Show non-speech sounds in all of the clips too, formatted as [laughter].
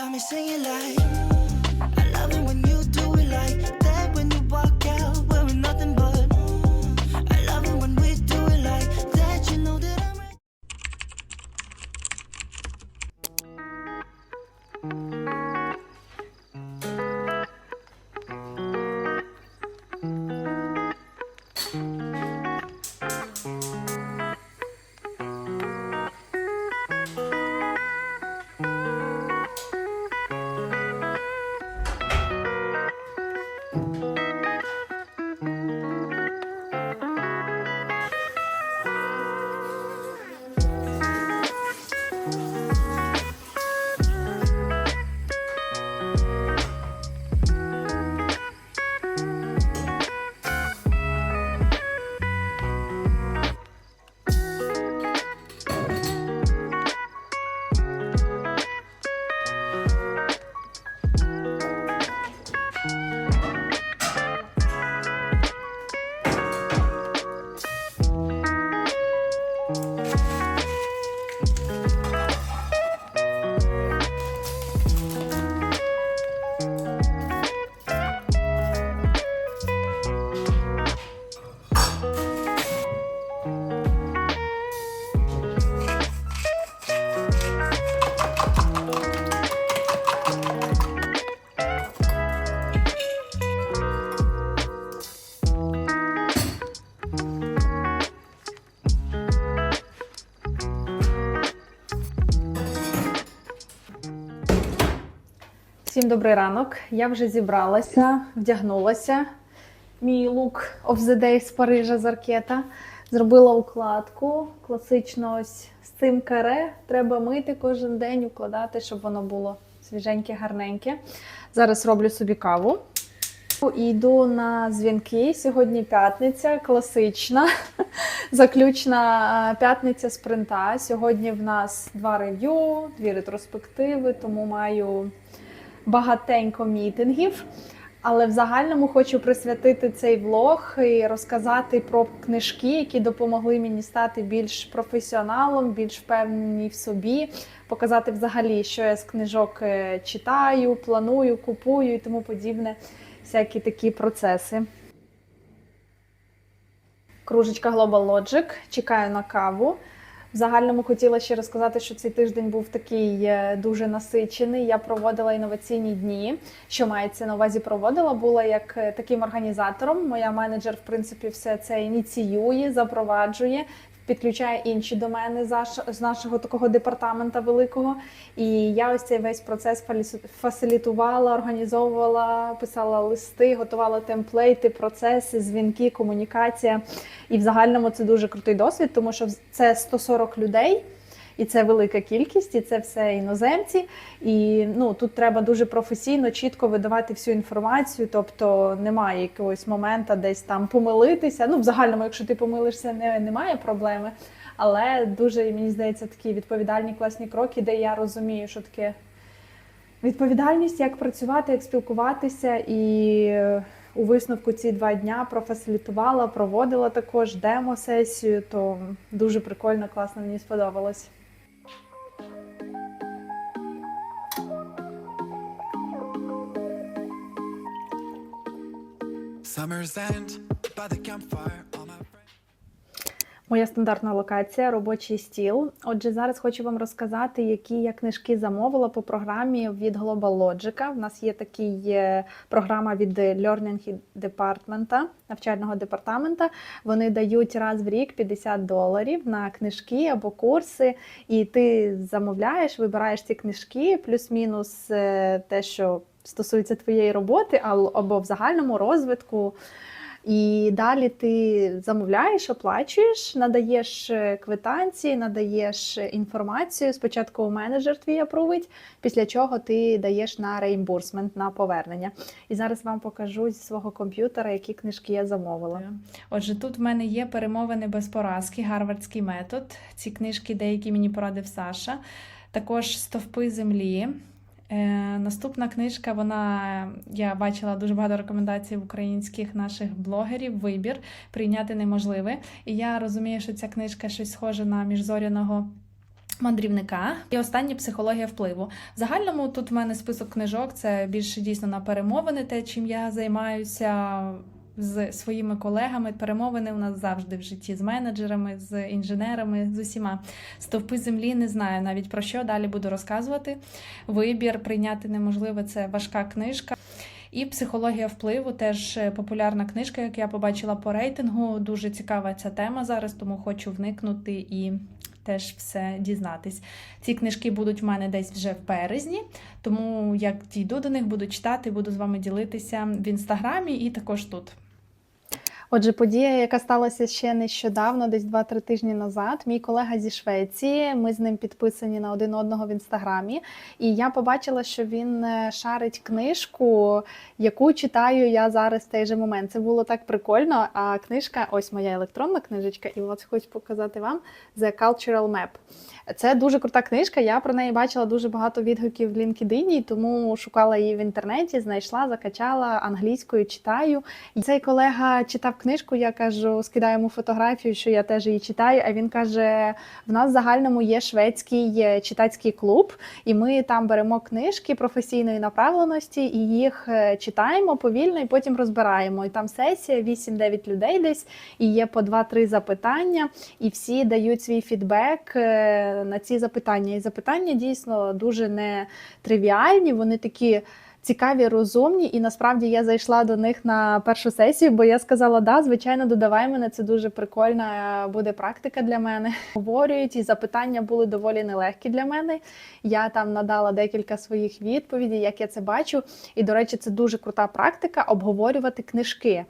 got me singing like I love it when you do it like that добрий ранок. Я вже зібралася, вдягнулася. Мій лук of the day з Парижа з Аркета. Зробила укладку. Класично ось з цим каре. Треба мити кожен день, укладати, щоб воно було свіженьке, гарненьке. Зараз роблю собі каву. Йду на дзвінки. Сьогодні п'ятниця, класична, [laughs] заключна е, п'ятниця спринта. Сьогодні в нас два рев'ю, дві ретроспективи, тому маю багатенько мітингів. Але в загальному хочу присвятити цей влог і розказати про книжки, які допомогли мені стати більш професіоналом, більш впевнені в собі, показати взагалі, що я з книжок е, читаю, планую, купую і тому подібне, всякі такі процеси. Кружечка Global Logic. Чекаю на каву. В загальному хотіла ще розказати, що цей тиждень був такий е, дуже насичений. Я проводила інноваційні дні. Що мається на увазі проводила, була як е, таким організатором. Моя менеджер, в принципі, все це ініціює, запроваджує. Підключає інші домени з нашого такого департамента великого. І я ось цей весь процес фасилітувала, організовувала, писала листи, готувала темплейти, процеси, дзвінки, комунікація. І в загальному це дуже крутий досвід, тому що це 140 людей. І це велика кількість, і це все іноземці. І ну тут треба дуже професійно, чітко видавати всю інформацію. Тобто немає якогось моменту десь там помилитися. Ну, в загальному, якщо ти помилишся, не, немає проблеми. Але дуже мені здається такі відповідальні класні кроки, де я розумію, що таке відповідальність, як працювати, як спілкуватися. І у висновку ці два дня профасилітувала, проводила також демо-сесію. То дуже прикольно, класно, мені сподобалось. Summer's end by the campfire. Моя стандартна локація робочий стіл. Отже, зараз хочу вам розказати, які я книжки замовила по програмі від Global Logic. У нас є такий е, програма від Learning Department, навчального департамента. Вони дають раз в рік 50 доларів на книжки або курси, і ти замовляєш, вибираєш ці книжки, плюс-мінус е, те, що стосується твоєї роботи, або в загальному розвитку. І далі ти замовляєш, оплачуєш, надаєш е, квитанції, надаєш е, інформацію. Спочатку менеджер твій апрувить, після чого ти даєш на реімбурсмент, на повернення. І зараз вам покажу зі свого комп'ютера, які книжки я замовила. Отже, тут в мене є перемовини без поразки, гарвардський метод. Ці книжки деякі мені порадив Саша. Також стовпи землі. Е, наступна книжка, вона я бачила дуже багато рекомендацій в українських наших блогерів. Вибір прийняти неможливе. І я розумію, що ця книжка щось схоже на міжзоряного мандрівника. І останнє психологія впливу. В загальному тут в мене список книжок це більше дійсно на перемовини, те, чим я займаюся з своїми колегами. Перемовини у нас завжди в житті з менеджерами, з інженерами, з усіма. Стовпи землі не знаю навіть про що далі буду розказувати. Вибір прийняти неможливо це важка книжка. І психологія впливу теж е, популярна книжка, як я побачила по рейтингу. Дуже цікава ця тема зараз, тому хочу вникнути і теж все дізнатись. Ці книжки будуть в мене десь вже в березні, тому як дійду до них, буду читати, буду з вами ділитися в інстаграмі і також тут. Отже, подія, яка сталася ще нещодавно, десь 2-3 тижні назад. Мій колега зі Швеції. Ми з ним підписані на один одного в інстаграмі. І я побачила, що він е, шарить книжку, яку читаю я зараз в той же момент. Це було так прикольно. А книжка, ось моя електронна книжечка, і от хочу показати вам The Cultural Map. Це дуже крута книжка. Я про неї бачила дуже багато відгуків в LinkedIn, тому шукала її в інтернеті, знайшла, закачала англійською, читаю. І цей колега читав книжку. Я кажу, скидаю йому фотографію, що я теж її читаю. А він каже: в нас в загальному є шведський е, читацький клуб, і ми там беремо книжки професійної направленості і їх е, читаємо повільно, і потім розбираємо. І там сесія 8-9 людей десь, і є по 2-3 запитання, і всі дають свій фідбек е, на ці запитання. І запитання дійсно дуже не тривіальні, вони такі. Цікаві, розумні, і насправді я зайшла до них на першу сесію, бо я сказала, да, звичайно, додавай мене, це дуже прикольна буде практика для мене. Говорюють, і запитання були доволі нелегкі для мене. Я там надала декілька своїх відповідей, як я це бачу. І, до речі, це дуже крута практика обговорювати книжки,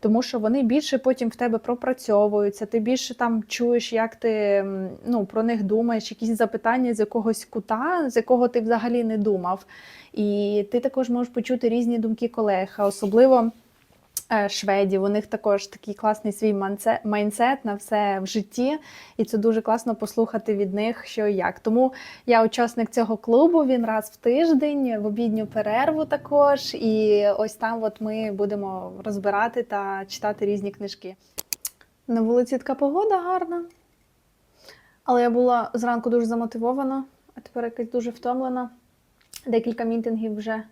тому що вони більше потім в тебе пропрацьовуються. Ти більше там чуєш, як ти ну, про них думаєш, якісь запитання з якогось кута, з якого ти взагалі не думав. І ти також можеш почути різні думки колег, а особливо е, шведів. У них також такий класний свій майндсет на все в житті, і це дуже класно послухати від них, що і як. Тому я учасник цього клубу. Він раз в тиждень, в обідню перерву також. І ось там от ми будемо розбирати та читати різні книжки. На вулиці така погода гарна. Але я була зранку дуже замотивована, а тепер якась дуже втомлена. Декілька мітингів вже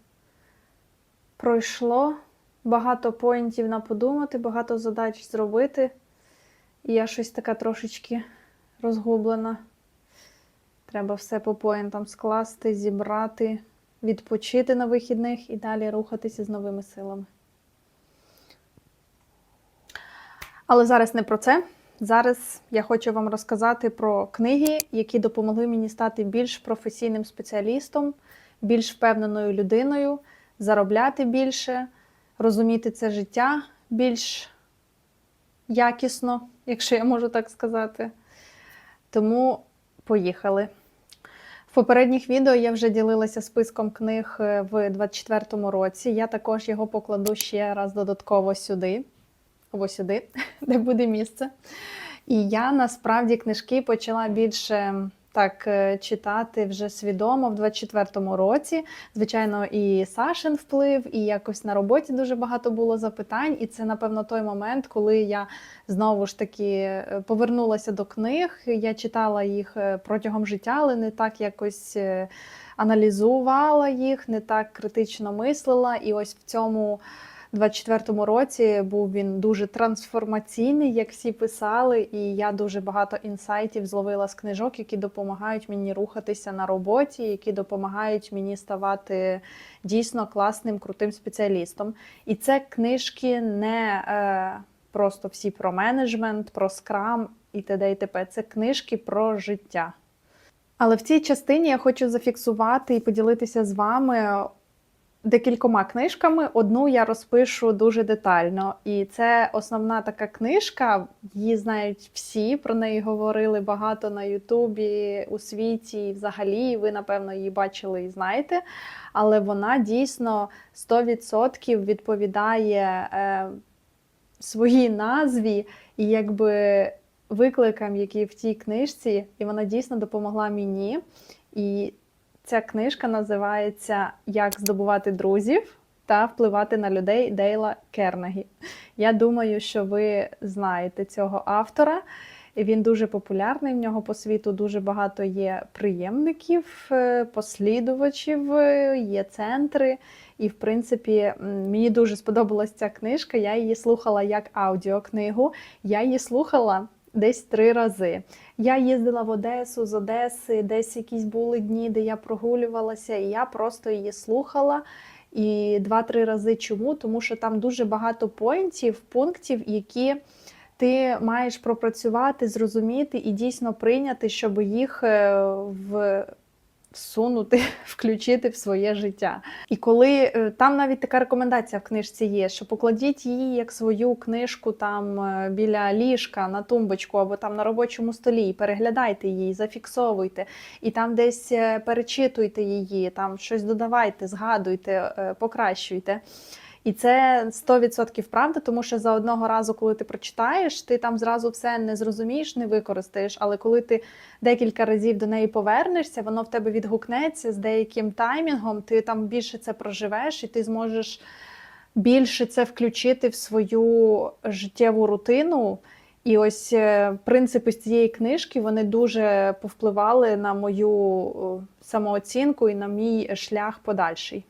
пройшло. Багато поінтів на подумати, багато задач зробити. І я щось така трошечки розгублена. Треба все по поінтам скласти, зібрати, відпочити на вихідних і далі рухатися з новими силами. Але зараз не про це. Зараз я хочу вам розказати про книги, які допомогли мені стати більш професійним спеціалістом, більш впевненою людиною, заробляти більше, розуміти це життя більш якісно, якщо я можу так сказати. Тому поїхали. В попередніх відео я вже ділилася списком книг е, в 24-му році. Я також його покладу ще раз додатково сюди, або сюди, [laughs] де буде місце. І я насправді книжки почала більше так е, читати вже свідомо в 24-му році. Звичайно, і Сашин вплив, і якось на роботі дуже багато було запитань. І це, напевно, той момент, коли я знову ж таки е, повернулася до книг. Я читала їх е, протягом життя, але не так якось аналізувала їх, не так критично мислила. І ось в цьому 24-му році був він дуже трансформаційний, як всі писали, і я дуже багато інсайтів зловила з книжок, які допомагають мені рухатися на роботі, які допомагають мені ставати дійсно класним, крутим спеціалістом. І це книжки не е, просто всі про менеджмент, про скрам і т.д. і т.п. Це книжки про життя. Але в цій частині я хочу зафіксувати і поділитися з вами декількома книжками. Одну я розпишу дуже детально. І це основна така книжка. Її знають всі. Про неї говорили багато на Ютубі, у світі, і взагалі. Ви, напевно, її бачили і знаєте. Але вона дійсно 100% відповідає е, своїй назві і якби викликам, які в цій книжці, і вона дійсно допомогла мені. І Ця книжка називається Як здобувати друзів та впливати на людей Дейла Кернегі. Я думаю, що ви знаєте цього автора. Він дуже популярний. В нього по світу дуже багато є приємників, е, послідувачів, е, є центри. І, в принципі, мені дуже сподобалась ця книжка. Я її слухала як аудіокнигу. Я її слухала десь три рази. Я їздила в Одесу з Одеси, десь якісь були дні, де я прогулювалася, і я просто її слухала. І два-три рази чому? Тому що там дуже багато поінтів, пунктів, які ти маєш пропрацювати, зрозуміти і дійсно прийняти, щоб їх е, в всунути, [laughs] включити в своє життя. І коли е, там навіть така рекомендація в книжці є, що покладіть її як свою книжку там е, біля ліжка на тумбочку або там на робочому столі, переглядайте її, зафіксовуйте, і там десь е, перечитуйте її, там щось додавайте, згадуйте, покращуйте. І це 100% правда, тому що за одного разу, коли ти прочитаєш, ти там зразу все не зрозумієш, не використаєш. Але коли ти декілька разів до неї повернешся, воно в тебе відгукнеться з деяким таймінгом, ти там більше це проживеш, і ти зможеш більше це включити в свою життєву рутину. І ось е, принципи з цієї книжки вони дуже повпливали на мою самооцінку і на мій шлях подальший.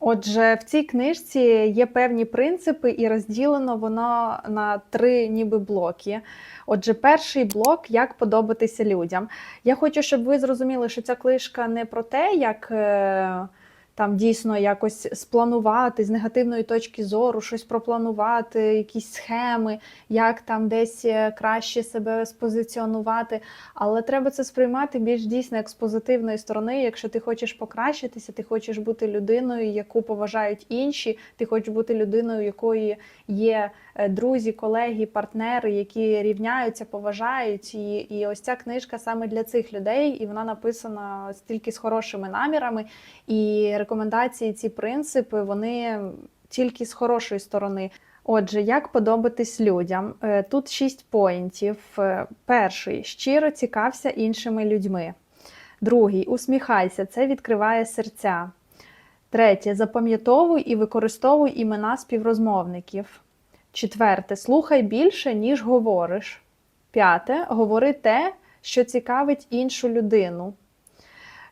Отже, в цій книжці є певні принципи, і розділено воно на три ніби блоки. Отже, перший блок як подобатися людям. Я хочу, щоб ви зрозуміли, що ця книжка не про те, як е, там дійсно якось спланувати з негативної точки зору, щось пропланувати, якісь схеми, як там десь е, краще себе спозиціонувати. Але треба це сприймати більш дійсно як з позитивної сторони. Якщо ти хочеш покращитися, ти хочеш бути людиною, яку поважають інші, ти хочеш бути людиною, якої є друзі, колеги, партнери, які рівняються, поважають. І, і ось ця книжка саме для цих людей, і вона написана стільки з хорошими намірами. І рекомендації, ці принципи, вони тільки з хорошої сторони. Отже, як подобатись людям? Е, Тут шість поінтів. Е, Перший щиро цікався іншими людьми. Другий усміхайся, це відкриває серця. Третє запам'ятовуй і використовуй імена співрозмовників. Четверте слухай більше, ніж говориш. П'яте говори те, що цікавить іншу людину.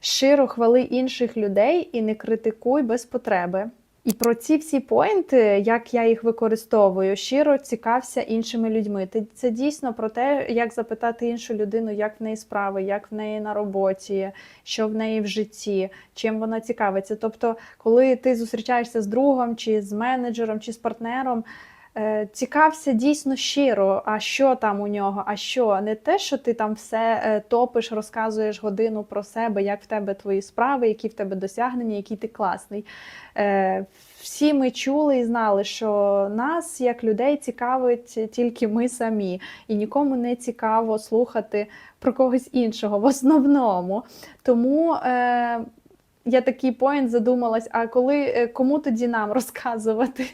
Щиро хвали інших людей і не критикуй без потреби. І про ці всі поінти, як я їх використовую, щиро цікався іншими людьми. Це дійсно про те, як запитати іншу людину, як в неї справи, як в неї на роботі, що в неї в житті, чим вона цікавиться. Тобто, коли ти зустрічаєшся з другом, чи з менеджером, чи з партнером. Е, Цікався дійсно щиро, а що там у нього, а що не те, що ти там все е, топиш, розказуєш годину про себе, як в тебе твої справи, які в тебе досягнення, який ти класний. Е, Всі ми чули і знали, що нас, як людей, цікавить тільки ми самі, і нікому не цікаво слухати про когось іншого в основному. Тому я такий поінт задумалась: а коли е, кому тоді нам розказувати?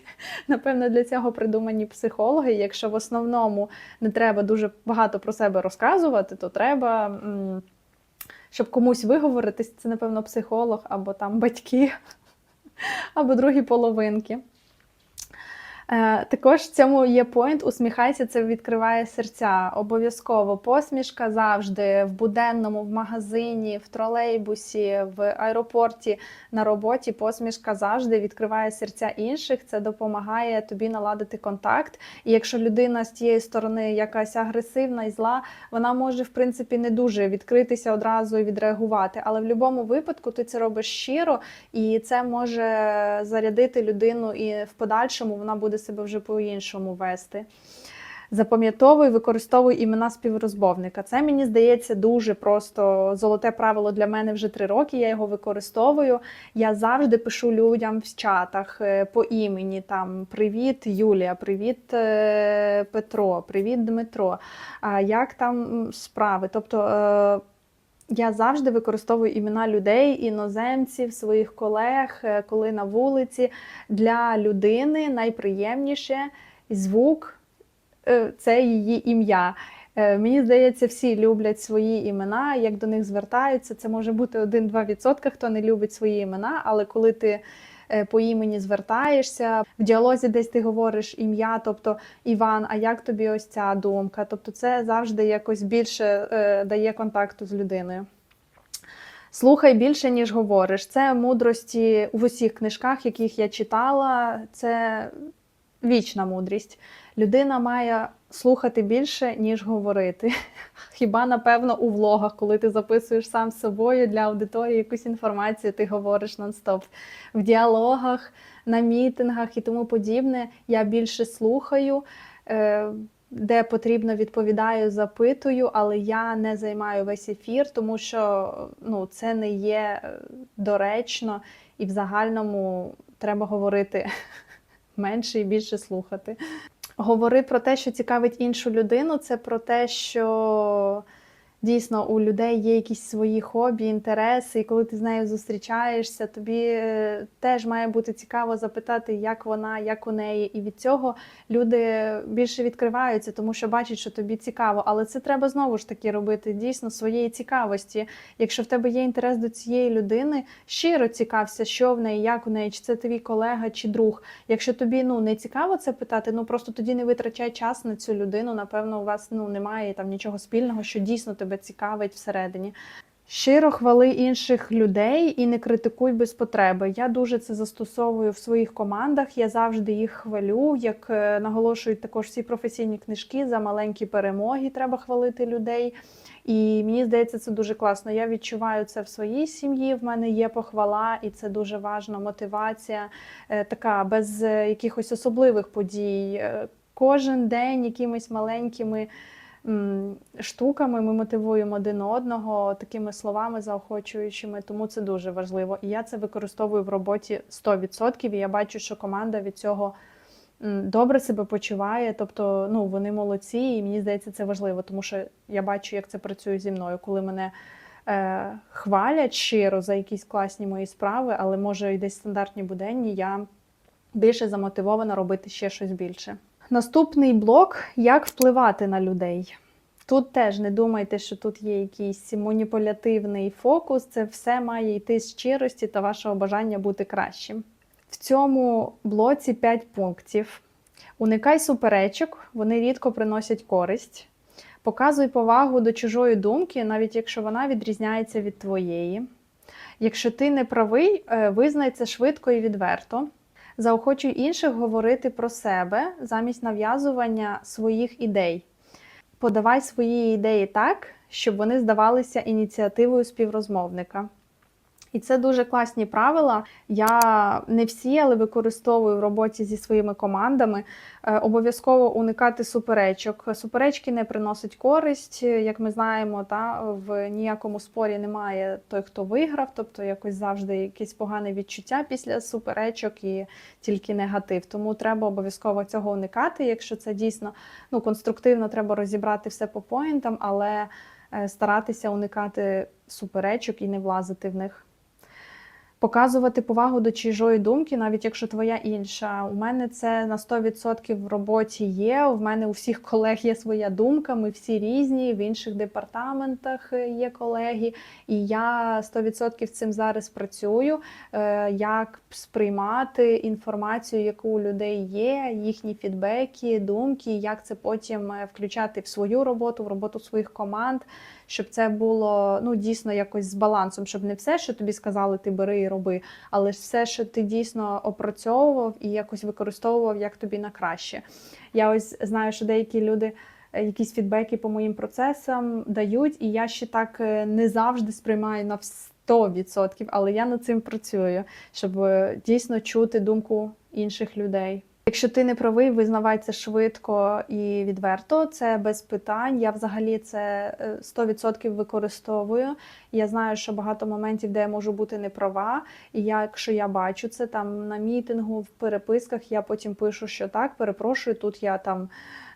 Напевно, для цього придумані психологи. Якщо в основному не треба дуже багато про себе розказувати, то треба. Щоб комусь виговоритись, це, напевно, психолог або там батьки або другі половинки. Е, також в цьому є поінт. Усміхайся, це відкриває серця. Обов'язково посмішка завжди в буденному, в магазині, в тролейбусі, в аеропорті на роботі. Посмішка завжди відкриває серця інших. Це допомагає тобі наладити контакт. І якщо людина з тієї сторони якась агресивна і зла, вона може в принципі не дуже відкритися одразу і відреагувати. Але в будь-якому випадку ти це робиш щиро, і це може зарядити людину, і в подальшому вона буде себе вже по-іншому вести. Запам'ятовуй, використовуй імена співрозмовника. Це мені здається дуже просто золоте правило для мене вже три роки. Я його використовую. Я завжди пишу людям в чатах е, по імені там Привіт, Юлія, привіт, е, Петро, привіт, Дмитро. Як там справи? Тобто. Я завжди використовую імена людей, іноземців, своїх колег, е, коли на вулиці. Для людини найприємніше звук е, це її ім'я. Е, Мені здається, всі люблять свої імена, як до них звертаються. Це може бути 1-2%, хто не любить свої імена, але коли ти по імені звертаєшся. В діалозі десь ти говориш ім'я, тобто Іван, а як тобі ось ця думка? Тобто, це завжди якось більше е, дає контакту з людиною. Слухай більше, ніж говориш. Це мудрості в усіх книжках, яких я читала. Це вічна мудрість. Людина має слухати більше, ніж говорити. Хіба напевно у влогах, коли ти записуєш сам з собою для аудиторії якусь інформацію, ти говориш нон-стоп. В діалогах, на мітингах і тому подібне. Я більше слухаю. е, Де потрібно відповідаю, запитую, але я не займаю весь ефір, тому що ну, це не є е, доречно і в загальному треба говорити [laughs] менше і більше слухати. Говори про те, що цікавить іншу людину, це про те, що дійсно у людей є якісь свої хобі, інтереси, і коли ти з нею зустрічаєшся, тобі е, теж має бути цікаво запитати, як вона, як у неї. І від цього люди більше відкриваються, тому що бачать, що тобі цікаво. Але це треба знову ж таки робити дійсно своєї цікавості. Якщо в тебе є інтерес до цієї людини, щиро цікався, що в неї, як у неї, чи це твій колега, чи друг. Якщо тобі ну не цікаво це питати, ну просто тоді не витрачай час на цю людину. Напевно, у вас ну немає там нічого спільного, що дійсно тебе цікавить всередині. Щиро хвали інших людей і не критикуй без потреби. Я дуже це застосовую в своїх командах. Я завжди їх хвалю. Як е, наголошують також всі професійні книжки за маленькі перемоги, треба хвалити людей. І мені здається, це дуже класно. Я відчуваю це в своїй сім'ї. В мене є похвала, і це дуже важна мотивація, е, така без е, якихось особливих подій. Кожен день якимись маленькими штуками ми мотивуємо один одного такими словами заохочуючими, тому це дуже важливо. І я це використовую в роботі 100%, і я бачу, що команда від цього добре себе почуває. Тобто, ну вони молодці, і мені здається, це важливо, тому що я бачу, як це працює зі мною, коли мене. Е, хвалять щиро за якісь класні мої справи, але може і десь стандартні буденні, я більше замотивована робити ще щось більше. Наступний блок як впливати на людей. Тут теж не думайте, що тут є якийсь маніпулятивний фокус. Це все має йти з щирості та вашого бажання бути кращим. В цьому блоці 5 пунктів. Уникай суперечок, вони рідко приносять користь. Показуй повагу до чужої думки, навіть якщо вона відрізняється від твоєї. Якщо ти не правий, е, визнай це швидко і відверто. Заохочуй інших говорити про себе замість нав'язування своїх ідей. Подавай свої ідеї так, щоб вони здавалися ініціативою співрозмовника. І це дуже класні правила. Я не всі, але використовую в роботі зі своїми командами. Е, Обов'язково уникати суперечок. Суперечки не приносять користь, як ми знаємо, та в ніякому спорі немає той, хто виграв, тобто якось завжди якесь погане відчуття після суперечок і тільки негатив. Тому треба обов'язково цього уникати. Якщо це дійсно ну, конструктивно, треба розібрати все по поінтам, але е, старатися уникати суперечок і не влазити в них. Показувати повагу до чужої думки, навіть якщо твоя інша. У мене це на 100% в роботі є. У мене у всіх колег є своя думка. Ми всі різні. В інших департаментах є колеги, і я 100% цим зараз працюю. Е, Як сприймати інформацію, яку у людей є, їхні фідбеки, думки, як це потім е, включати в свою роботу, в роботу своїх команд щоб це було ну дійсно якось з балансом, щоб не все, що тобі сказали, ти бери і роби, але все, що ти дійсно опрацьовував і якось використовував як тобі на краще. Я ось знаю, що деякі люди. е, Якісь фідбеки по моїм процесам дають, і я ще так е, не завжди сприймаю на 100%, але я над цим працюю, щоб е, дійсно чути думку інших людей. Якщо ти не правий, визнавай це швидко і відверто. Це без питань. Я взагалі це е, 100% використовую. Я знаю, що багато моментів, де я можу бути не права. І я, якщо я бачу це там на мітингу, в переписках, я потім пишу, що так, перепрошую, тут я там е,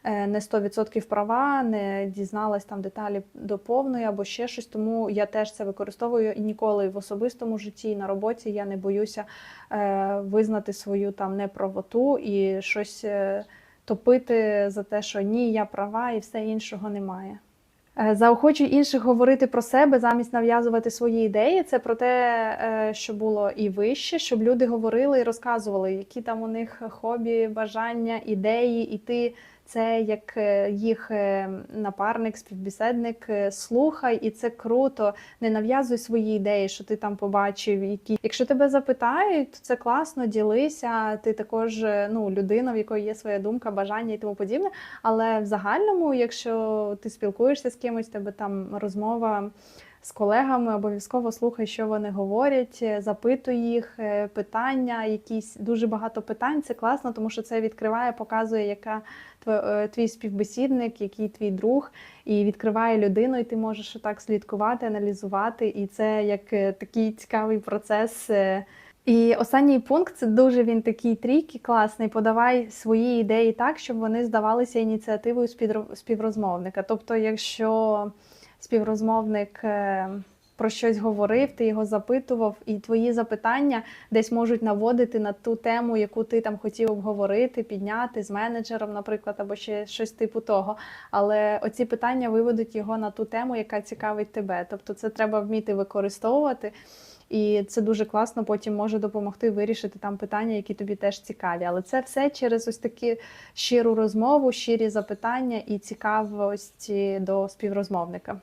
не 100% права, не дізналась там деталі до повної або ще щось. Тому я теж це використовую і ніколи в особистому житті і на роботі я не боюся е, визнати свою там неправоту і щось е, топити за те, що ні, я права і все іншого немає. Е, Заохочуй інших говорити про себе замість нав'язувати свої ідеї. Це про те, е, що було і вище, щоб люди говорили і розказували, які там у них хобі, бажання, ідеї, і ти це як е, їх е, напарник, співбесідник, е, слухай, і це круто. Не нав'язуй свої ідеї, що ти там побачив. Які якщо тебе запитають, то це класно, ділися. Ти також ну людина, в якої є своя думка, бажання і тому подібне. Але в загальному, якщо ти спілкуєшся з кимось, тебе там розмова з колегами, обов'язково слухай, що вони говорять, е, запитуй їх, е, питання, якісь дуже багато питань. Це класно, тому що це відкриває, показує, яка е, твій співбесідник, який твій друг, і відкриває людину, і ти можеш так слідкувати, аналізувати. І це як такий цікавий процес. і останній пункт це дуже він такий трійки класний. Подавай свої ідеї так, щоб вони здавалися ініціативою співро- співрозмовника. Тобто, якщо співрозмовник е, про щось говорив, ти його запитував, і твої запитання десь можуть наводити на ту тему, яку ти там хотів обговорити, підняти з менеджером, наприклад, або ще щось типу того. Але оці питання виведуть його на ту тему, яка цікавить тебе. Тобто, це треба вміти використовувати. І це дуже класно потім може допомогти вирішити там питання, які тобі теж цікаві. Але це все через ось таку щиру розмову, щирі запитання і цікавості до співрозмовника.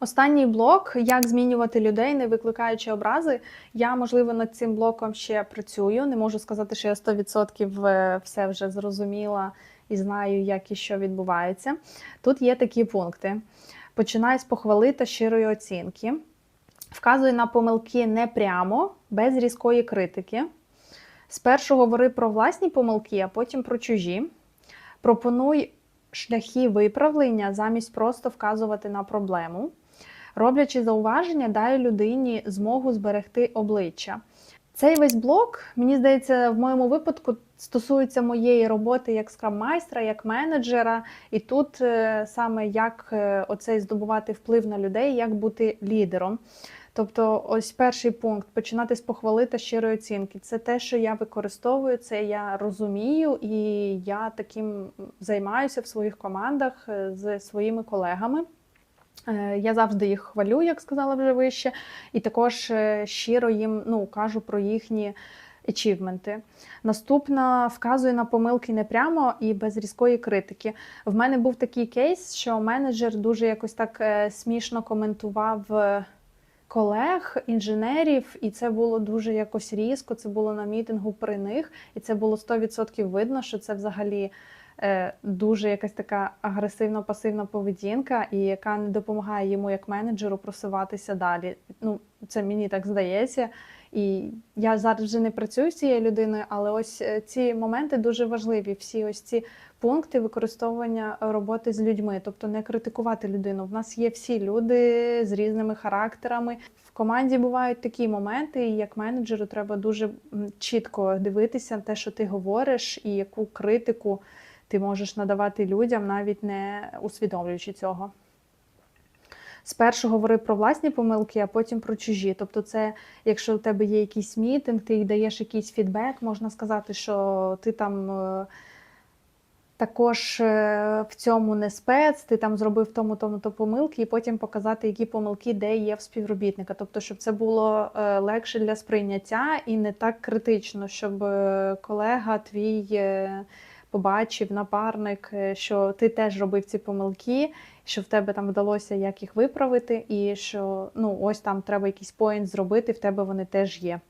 Останній блок як змінювати людей, не викликаючи образи. Я, можливо, над цим блоком ще працюю. Не можу сказати, що я 100% все вже зрозуміла і знаю, як і що відбувається. Тут є такі пункти: починай з похвали та щирої оцінки. Вказуй на помилки не прямо, без різкої критики. Спершу говори про власні помилки, а потім про чужі. Пропонуй шляхи виправлення замість просто вказувати на проблему. Роблячи зауваження, дай людині змогу зберегти обличчя. Цей весь блок, мені здається, в моєму випадку стосується моєї роботи як скрам-майстра, як менеджера, і тут е, саме як е, оцей здобувати вплив на людей, як бути лідером. Тобто, ось перший пункт починати з похвали та щирої оцінки. Це те, що я використовую, це я розумію, і я таким займаюся в своїх командах е, з своїми колегами. Е, Я завжди їх хвалю, як сказала вже вище, і також е, щиро їм ну, кажу про їхні ачівменти. Наступна вказує на помилки не прямо і без різкої критики. В мене був такий кейс, що менеджер дуже якось так е, смішно коментував. Колег, інженерів, і це було дуже якось різко. Це було на мітингу при них, і це було 100% видно, що це взагалі дуже якась така агресивно-пасивна поведінка, і яка не допомагає йому як менеджеру просуватися далі. Ну, це мені так здається. І я зараз вже не працюю з цією людиною, але ось е, ці моменти дуже важливі. Всі ось ці пункти використовування роботи з людьми, тобто не критикувати людину. В нас є всі люди з різними характерами. В команді бувають такі моменти, і як менеджеру треба дуже чітко дивитися те, що ти говориш, і яку критику ти можеш надавати людям, навіть не усвідомлюючи цього. Спершу говори про власні помилки, а потім про чужі. Тобто, це якщо у тебе є якийсь мітинг, ти даєш якийсь фідбек, можна сказати, що ти там е, також е, в цьому не спец, ти там зробив тому, тому то помилки, і потім показати, які помилки де є в співробітника. Тобто, щоб це було е, легше для сприйняття і не так критично, щоб колега твій. Побачив напарник, е, що ти теж робив ці помилки, що в тебе там вдалося як їх виправити, і що ну ось там треба якийсь поінт зробити, в тебе вони теж є.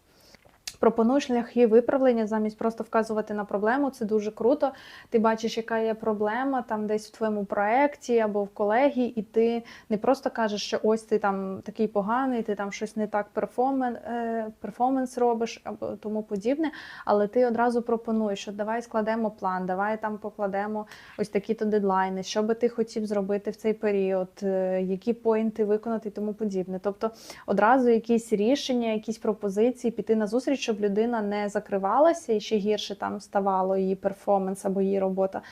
Пропонуй шляхи виправлення замість просто вказувати на проблему. Це дуже круто. Ти бачиш, яка є проблема там десь в твоєму проєкті або в колегії, і ти не просто кажеш, що ось ти там такий поганий, ти там щось не так перформен, е, перформанс робиш або тому подібне. Але ти одразу пропонуєш, що давай складемо план, давай там покладемо ось такі-то дедлайни, що би ти хотів зробити в цей період, е, які поінти виконати і тому подібне. Тобто одразу якісь рішення, якісь пропозиції піти на зустріч, щоб людина не закривалася і ще гірше там ставало її перформанс або її робота.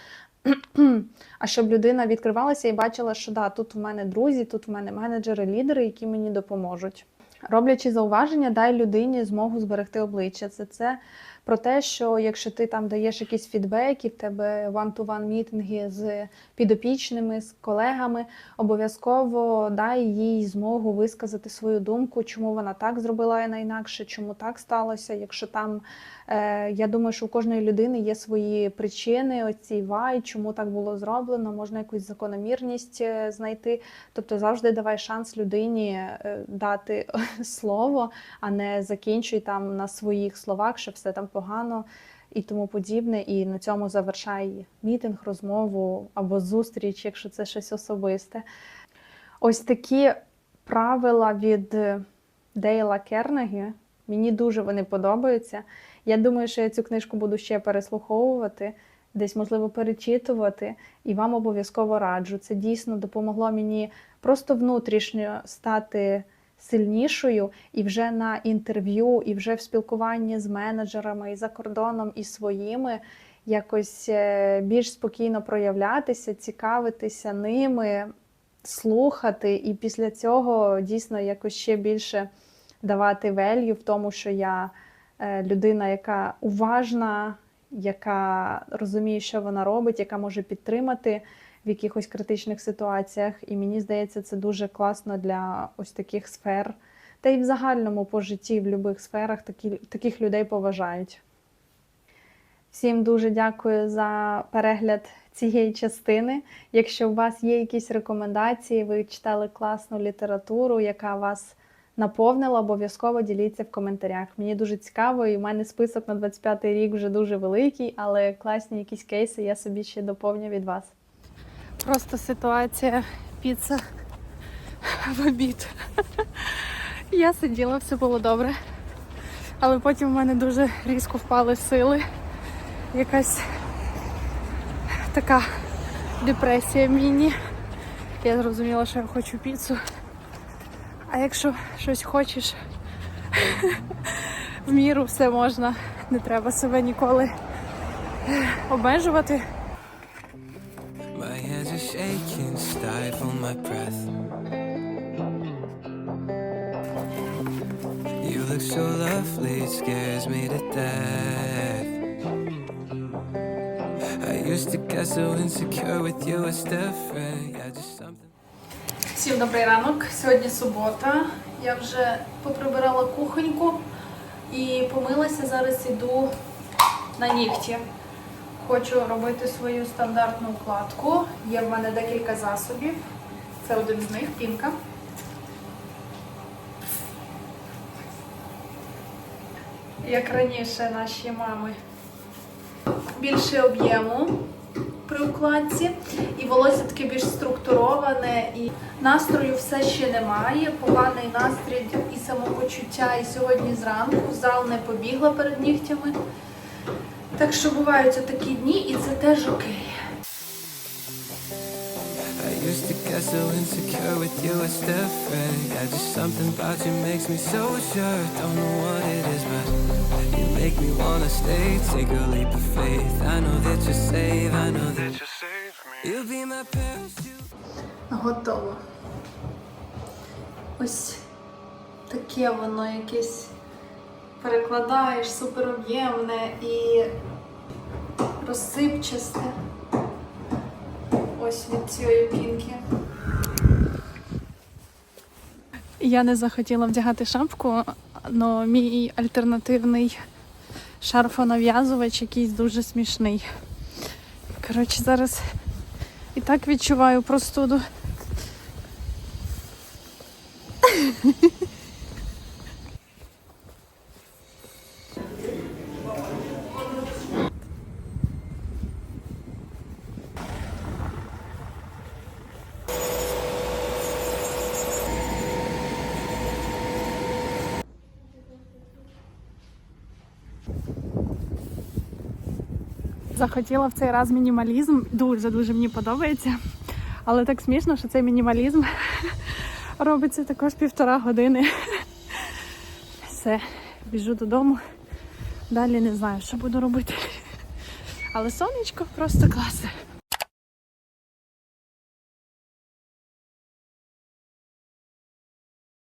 [clears throat] А щоб людина відкривалася і бачила, що да, тут в мене друзі, тут в мене менеджери, лідери, які мені допоможуть. Роблячи зауваження, дай людині змогу зберегти обличчя. Це це про те, що якщо ти там даєш якісь фідбеки, в тебе one-to-one мітинги з підопічними, з колегами, обов'язково дай їй змогу висказати свою думку, чому вона так зробила а не інакше, чому так сталося. Якщо там е, я думаю, що у кожної людини є свої причини, оці вай, чому так було зроблено, можна якусь закономірність е, знайти. Тобто завжди давай шанс людині е, дати [laughs] слово, а не закінчуй там на своїх словах, що все там погано і тому подібне. І на цьому завершай мітинг, розмову або зустріч, якщо це щось особисте. Ось такі правила від Дейла Кернегі. Мені дуже вони подобаються. Я думаю, що я цю книжку буду ще переслуховувати, десь, можливо, перечитувати, і вам обов'язково раджу. Це дійсно допомогло мені просто внутрішньо стати сильнішою і вже на інтерв'ю, і вже в спілкуванні з менеджерами і за кордоном, і своїми якось е, більш спокійно проявлятися, цікавитися ними, слухати, і після цього дійсно якось ще більше давати велью в тому, що я е, людина, яка уважна, яка розуміє, що вона робить, яка може підтримати в якихось критичних ситуаціях. І мені здається, це дуже класно для ось таких сфер. Та й в загальному по житті, в будь-яких сферах такі, таких людей поважають. Всім дуже дякую за перегляд цієї частини. Якщо у вас є якісь рекомендації, ви читали класну літературу, яка вас наповнила, обов'язково діліться в коментарях. Мені дуже цікаво, і в мене список на 25-й рік вже дуже великий, але класні якісь кейси я собі ще доповню від вас. Просто ситуація піца в обід. Я сиділа, все було добре. Але потім в мене дуже різко впали сили. Якась така депресія міні. Я зрозуміла, що я хочу піцу. А якщо щось хочеш, в міру все можна. Не треба себе ніколи обмежувати. My breath. You look so lovely, it scares me to death. I used to get so insecure with you, it's different. Yeah, just something. Всім добрий ранок. Сьогодні субота. Я вже поприбирала кухоньку і помилася. Зараз іду на нігті. Хочу робити свою стандартну укладку. Є в мене декілька засобів. Це один з них пінка. Як раніше наші мами. Більше об'єму при укладці, і волосся таке більш структуроване, і настрою все ще немає. Поганий настрій і самопочуття. І сьогодні зранку зал не побігла перед нігтями. Так що бувають такі дні, і це теж окей. Used to get so insecure with you, it's different. Yeah, just something about you makes me so sure. Don't know what it is, but you make me wanna stay. Take a leap of faith. I know that you're safe. I know that you're safe. You'll be my parachute. Готово. Ось таке воно якесь перекладаєш супероб'ємне і розсипчасте. Ось від цієї пінки. Я не захотіла вдягати шапку, але мій альтернативний шарфонав'язувач якийсь дуже смішний. Коротше, зараз і так відчуваю простуду. Захотіла в цей раз мінімалізм. Дуже дуже мені подобається. Але так смішно, що цей мінімалізм [laughs] робиться також півтора години. Все, біжу додому. Далі не знаю, що буду робити. Але сонечко просто класне.